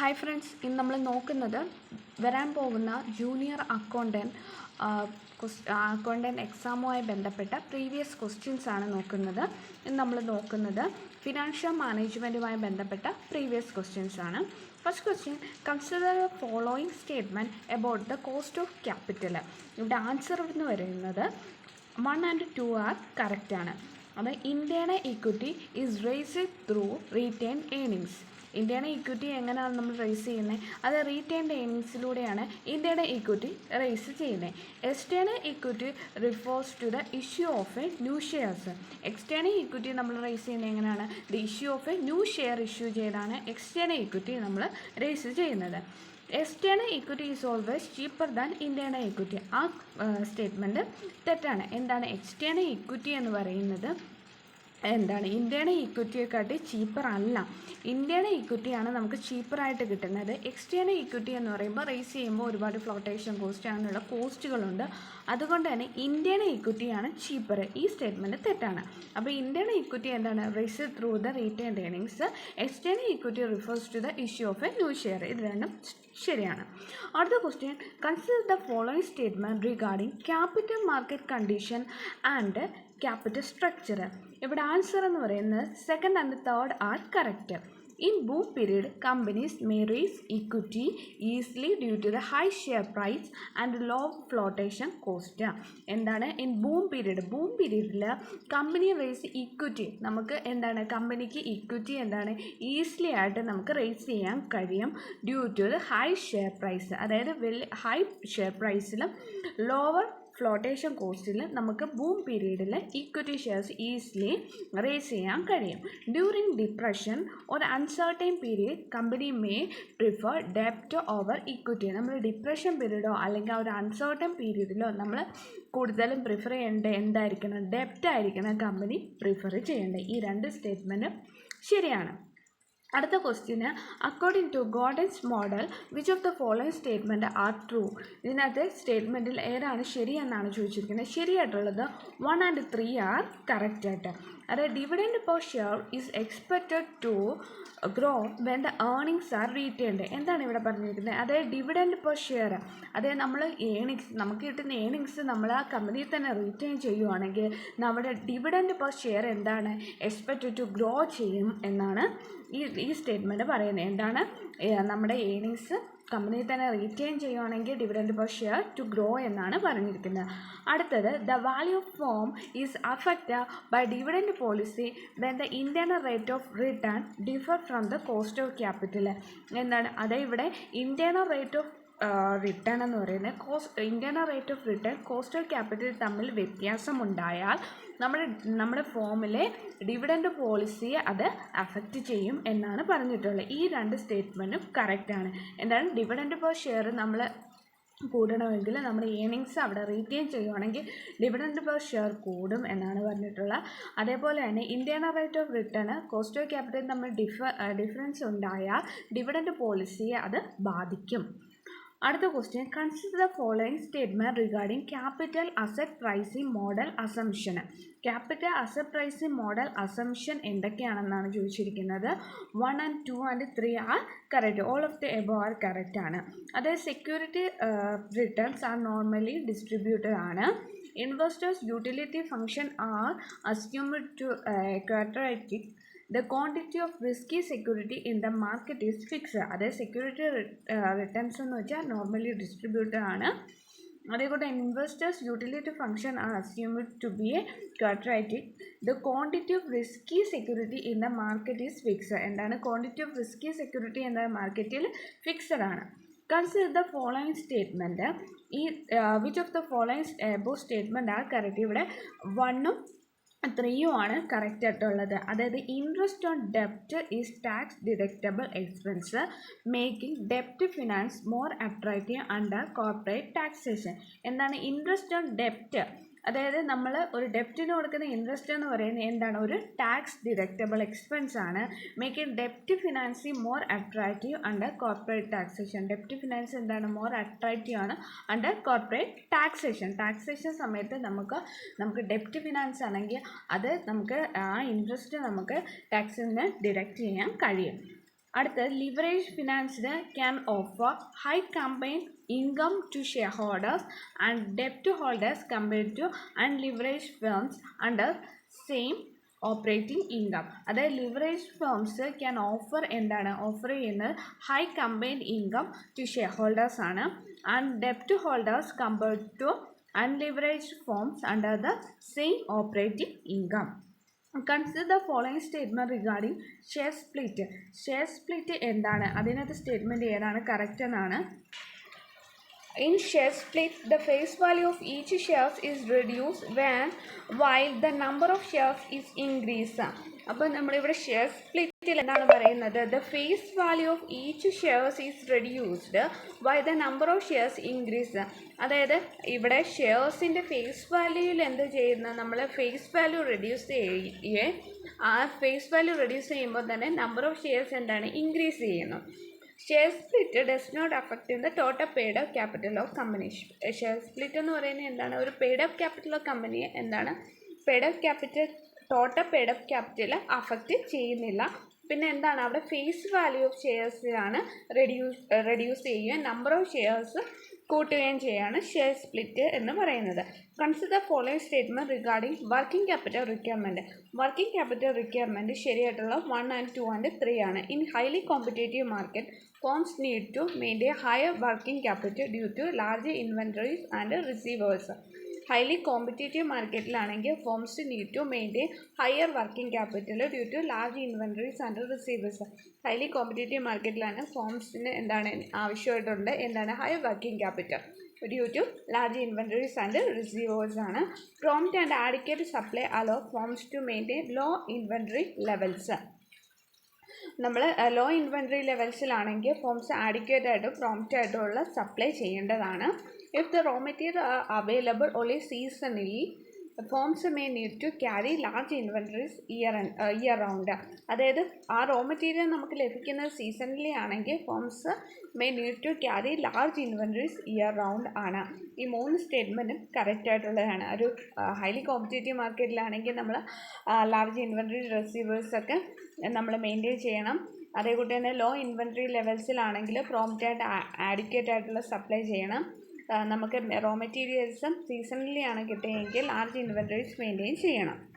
Hi friends ഇന്ന് നമ്മൾ നോക്കുന്നത് വരാൻ പോകുന്ന ജൂനിയർ അക്കൗണ്ടന്റ് അക്കൗണ്ടന്റ് എക്സാമുമായി ബന്ധപ്പെട്ട പ്രീവിയസ് ക്വസ്റ്റ്യൻസ് ആണ് നോക്കുന്നത്. ഇന്ന് നമ്മൾ നോക്കുന്നത് ഫിനാൻഷ്യൽ മാനേജ്മെന്റുമായി ബന്ധപ്പെട്ട പ്രീവിയസ് ക്വസ്റ്റ്യൻസ് ആണ്. First question consider following statement about the cost of capital ഇവിടെ ആൻസർ എന്ന് പറയുന്നത് വൺ ആൻഡ് ടു ആർ കറക്റ്റാണ് അത് ഇന്ത്യയുടെ equity is raised through retain earnings ഇന്ത്യയുടെ ഇക്വിറ്റി എങ്ങനെയാണ് നമ്മൾ റേസ് ചെയ്യുന്നത് അത് റീറ്റെയിൻഡ് ഏണിങ്സിലൂടെയാണ് ഇന്ത്യയുടെ ഇക്വിറ്റി റേസ് ചെയ്യുന്നത് external equity refers to the issue of a new shares external equity നമ്മൾ റേസ് ചെയ്യുന്നത് എങ്ങനെയാണ്? The issue of a new share issue ചെയ്താണ് എക്സ്റ്റേണൽ ഇക്വിറ്റി നമ്മൾ റേസ് ചെയ്യുന്നത്. External equity is always cheaper than ഇന്ത്യയുടെ equity ആ statement തെറ്റാണ്. എന്താണ്? എക്സ്റ്റേണൽ ഇക്വിറ്റി എന്ന് പറയുന്നത് എന്താണ്? ഇന്ത്യയുടെ ഇക്വിറ്റിയെക്കാട്ടി ചീപ്പർ അല്ല. ഇന്ത്യയുടെ ഇക്വിറ്റിയാണ് നമുക്ക് ചീപ്പറായിട്ട് കിട്ടുന്നത്. എക്സ്റ്റേണൽ ഇക്വിറ്റി എന്ന് പറയുമ്പോൾ റേസ് ചെയ്യുമ്പോൾ ഒരുപാട് ഫ്ലോട്ടേഷൻ കോസ്റ്റ് അങ്ങനെയുള്ള കോസ്റ്റുകളുണ്ട് അതുകൊണ്ട് തന്നെ ഇന്ത്യയുടെ ഇക്വിറ്റിയാണ് ചീപ്പർ ഈ സ്റ്റേറ്റ്മെന്റ് തെറ്റാണ്. അപ്പോൾ ഇന്ത്യയുടെ ഇക്വിറ്റി എന്താണ്? Raise through the retain earnings external equity refers to the issue of a new share ഇത് രണ്ടും ശരിയാണ്. അടുത്ത question consider the following statement regarding capital market condition and capital structure ഇവിടെ ആൻസർ എന്ന് പറയുന്നത് second and third are correct in boom period companies may raise equity easily due to the high share price and low flotation cost എന്താണ്? In boom period boom പീരീഡിൽ company raise equity നമുക്ക് എന്താണ്? കമ്പനിക്ക് equity എന്താണ്? Easily ആയിട്ട് നമുക്ക് raise ചെയ്യാൻ കഴിയും due to the high share price അതായത് വലിയ ഹൈ ഷെയർ പ്രൈസിലും ലോവർ ഫ്ലോട്ടേഷൻ കോസ്റ്റിൽ നമുക്ക് ബൂം പീരീഡിൽ ഇക്വിറ്റി ഷെയർസ് ഈസിലി റേസ് ചെയ്യാൻ കഴിയും. ഡ്യൂറിങ് ഡിപ്രഷൻ ഒരു uncertain period company may prefer ഡെപ്റ്റ് over equity നമ്മൾ ഡിപ്രഷൻ പീരീഡോ അല്ലെങ്കിൽ ഒരു അൺസർട്ടൈൻ പീരീഡിലോ നമ്മൾ കൂടുതലും പ്രിഫർ ചെയ്യേണ്ടത് എന്തായിരിക്കണം? ഡെപ്റ്റ് ആയിരിക്കണം കമ്പനി പ്രിഫർ ചെയ്യേണ്ടത്. ഈ രണ്ട് സ്റ്റേറ്റ്മെന്റും ശരിയാണ്. അടുത്ത question according to Gordon's model which of the following statement are true ഇതിനകത്ത് സ്റ്റേറ്റ്മെന്റിൽ ഏതാണ് ശരിയെന്നാണ് ചോദിച്ചിരിക്കുന്നത്. ശരിയായിട്ടുള്ളത് വൺ ആൻഡ് ത്രീ ആർ കറക്റ്റായിട്ട് അതായത് dividend per share is expected to grow when the earnings are retained എന്താണ് ഇവിടെ പറഞ്ഞിരിക്കുന്നത്? അതായത് ഡിവിഡൻഡ് പെർ ഷെയർ അതായത് നമ്മൾ ഏണിങ്സ് നമുക്ക് കിട്ടുന്ന ഏണിങ്സ് നമ്മൾ ആ കമ്പനിയിൽ തന്നെ റീറ്റെയിൻ ചെയ്യുവാണെങ്കിൽ നമ്മുടെ ഡിവിഡൻഡ് പെർ ഷെയർ എന്താണ്? എക്സ്പെക്റ്റഡ് ടു ഗ്രോ ചെയ്യും എന്നാണ് ഈ ഈ സ്റ്റേറ്റ്മെന്റ് പറയുന്നത് എന്താണ്? നമ്മുടെ ഏണിങ്സ് കമ്പനി തന്നെ റീറ്റെയിൻ ചെയ്യുവാണെങ്കിൽ dividend per share to grow എന്നാണ് പറഞ്ഞിരിക്കുന്നത്. അടുത്തത് the value of firm is affect by dividend policy then the internal rate of return differ from the cost of capital എന്താണ്? അതേ ഇവിടെ ഇന്റേണൽ റേറ്റ് ഓഫ് റിട്ടേൺ എന്ന് പറയുന്നത് cost internal rate of return cost of capital തമ്മിൽ വ്യത്യാസമുണ്ടായാൽ നമ്മുടെ നമ്മുടെ ഫോമിലെ dividend പോളിസിയെ അത് അഫക്റ്റ് ചെയ്യും എന്നാണ് പറഞ്ഞിട്ടുള്ളത്. ഈ രണ്ട് സ്റ്റേറ്റ്മെന്റും കറക്റ്റാണ് എന്താണ്? ഡിവിഡൻഡ് പെർ ഷെയർ നമ്മൾ കൂടണമെങ്കിൽ നമ്മുടെ ഏണിങ്സ് അവിടെ റീറ്റെയിൻ ചെയ്യുവാണെങ്കിൽ ഡിവിഡൻഡ് പെർ ഷെയർ കൂടും എന്നാണ് പറഞ്ഞിട്ടുള്ളത്. അതേപോലെ തന്നെ internal rate of return cost of capital തമ്മിൽ ഡിഫ ഡിഫറൻസ് ഉണ്ടായാൽ ഡിവിഡൻഡ് പോളിസിയെ അത് ബാധിക്കും. അടുത്ത question consider the following statement regarding capital asset pricing model assumption capital asset pricing model assumption എന്തൊക്കെയാണെന്നാണ് ചോദിച്ചിരിക്കുന്നത്? One and two and three are correct all of the above are correct ആണ്. അതായത് security returns are normally distributed ആണ്. Investors utility function are assumed to quadratic the quantity of risky security in the market is fix അതായത് security returns എന്ന് വെച്ചാൽ normally distributed ആണ്. അതേപോലെ investors utility function are assumed to be a quadratic the quantity of risky security in the market is fix എന്താണ്? Quantity of risky security എന്ന മാർക്കറ്റിൽ fixed ആണ്. Consider the following statement ഈ which of the following above statement are correct ഇവിടെ വണ്ണും ത്രീയും ആണ് correct ആയിട്ടുള്ളത്. അതായത് interest on ഡെപ്റ്റ് is tax deductible expense making ഡെപ്റ്റ് finance more attractive under corporate taxation എന്താണ് ഇൻട്രസ്റ്റ് ഓൺ ഡെപ്റ്റ് അതായത് നമ്മൾ ഒരു ഡെപ്റ്റിന് കൊടുക്കുന്ന ഇൻട്രസ്റ്റ് എന്ന് പറയുന്നത് എന്താണ്? ഒരു ടാക്സ് ഡിഡക്റ്റബിൾ എക്സ്പെൻസ് ആണ്. Making ഡെപ്റ്റ് financing more attractive under corporate taxation ഡെപ്റ്റ് finance എന്താണ്? മോർ അട്രാക്റ്റീവ് ആണ് അണ്ടർ കോർപ്പറേറ്റ് ടാക്സേഷൻ ടാക്സേഷൻ സമയത്ത് നമുക്ക് നമുക്ക് ഡെപ്റ്റ് ഫിനാൻസ് ആണെങ്കിൽ അത് നമുക്ക് ആ ഇൻട്രസ്റ്റ് നമുക്ക് ടാക്സിൽ നിന്ന് ഡിഡക്റ്റ് ചെയ്യാൻ കഴിയും. അടുത്ത് leverage ഫിനാൻസിന് can offer high combine income to shareholders and ഡെപ്റ്റ് holders compared to unleverage firms under same operating income അതായത് ലിവറേജ് ഫേംസ് ക്യാൻ ഓഫർ എന്താണ്? ഓഫർ ചെയ്യുന്നത് high combined income to shareholders ആണ് and ഡെപ്റ്റ് holders compared to unleverage firms under the same operating income consider the following statement regarding share split share split എന്താണ്? അതിനകത്ത് statement ഏതാണ്? Correct എന്നാണ്. In share split the face value of each shares is reduce when while the number of shares is increase അപ്പോൾ നമ്മളിവിടെ share സ്പ്ലിറ്റിൽ എന്താണ് പറയുന്നത്? The face value of each shares is reduced by the number of shares increase അതായത് ഇവിടെ ഷെയർസിന്റെ face വാല്യൂയിൽ എന്ത് ചെയ്യുന്നത് നമ്മൾ ഫേസ് വാല്യൂ റെഡ്യൂസ് ചെയ്യേ ആ ഫേസ് വാല്യൂ റെഡ്യൂസ് ചെയ്യുമ്പോൾ തന്നെ നമ്പർ ഓഫ് ഷെയർസ് എന്താണ്? ഇൻക്രീസ് ചെയ്യുന്നു. Share split does not affect in the total paid of capital of company share split എന്ന് പറയുന്നത് എന്താണ്? ഒരു paid of capital of company എന്താണ്? Paid of capital total paid of capital affect ചെയ്യുന്നില്ല. പിന്നെ എന്താണ്? അവിടെ ഫേസ് വാല്യൂ ഓഫ് ഷെയർസിലാണ് റെഡ്യൂസ് റെഡ്യൂസ് ചെയ്യുകയും നമ്പർ ഓഫ് ഷെയർസ് കൂട്ടുകയും ചെയ്യാണ് ഷെയർ സ്പ്ലിറ്റ് എന്ന് പറയുന്നത്. Consider following statement regarding working capital requirement working capital requirement ശരിയായിട്ടുള്ള one and two and three ആണ്. In highly competitive market firms need to maintain higher working capital due to large inventories and receivers highly competitive മാർക്കറ്റിലാണെങ്കിൽ firms need to maintain higher working capital due to large inventories and receivers highly competitive മാർക്കറ്റിലാണ് ഫോംസിന് എന്താണ് ആവശ്യമായിട്ടുണ്ട് എന്താണ് higher working capital due to large inventories and receivers ആണ്. Prompt and adequate supply allow firms to maintain low inventory levels നമ്മൾ low inventory ലെവൽസിലാണെങ്കിൽ firms adequate ആയിട്ട് prompt ആയിട്ടുള്ള supply ചെയ്യേണ്ടതാണ്. If the raw material available only seasonally firms may need to carry large inventories year year round അതായത് ആ raw material നമുക്ക് ലഭിക്കുന്നത് seasonally ആണെങ്കിൽ firms may need to carry large inventories year round ആണ്. ഈ മൂന്ന് സ്റ്റേറ്റ്മെന്റും കറക്റ്റ് ആയിട്ടുള്ളതാണ്. ഒരു ഹൈലി കോമ്പറ്റേറ്റീവ് മാർക്കറ്റിലാണെങ്കിൽ നമ്മൾ ലാർജ് ഇൻവെന്ററി റിസീവേഴ്സൊക്കെ നമ്മൾ മെയിന്റെയിൻ ചെയ്യണം. അതേകൂട്ടി തന്നെ ലോ ഇൻവെന്ററി ലെവൽസിലാണെങ്കിൽ പ്രോംപ്റ്റ് ആയിട്ട് ആഡിക്വേറ്റ് ആയിട്ടുള്ള സപ്ലൈ ചെയ്യണം. നമുക്ക് റോ മെറ്റീരിയൽസും സീസണലി ആണ് കിട്ടുകയെങ്കിൽ ആർജ് ഇൻവെന്ററീസ് മെയിന്റെയിൻ ചെയ്യണം.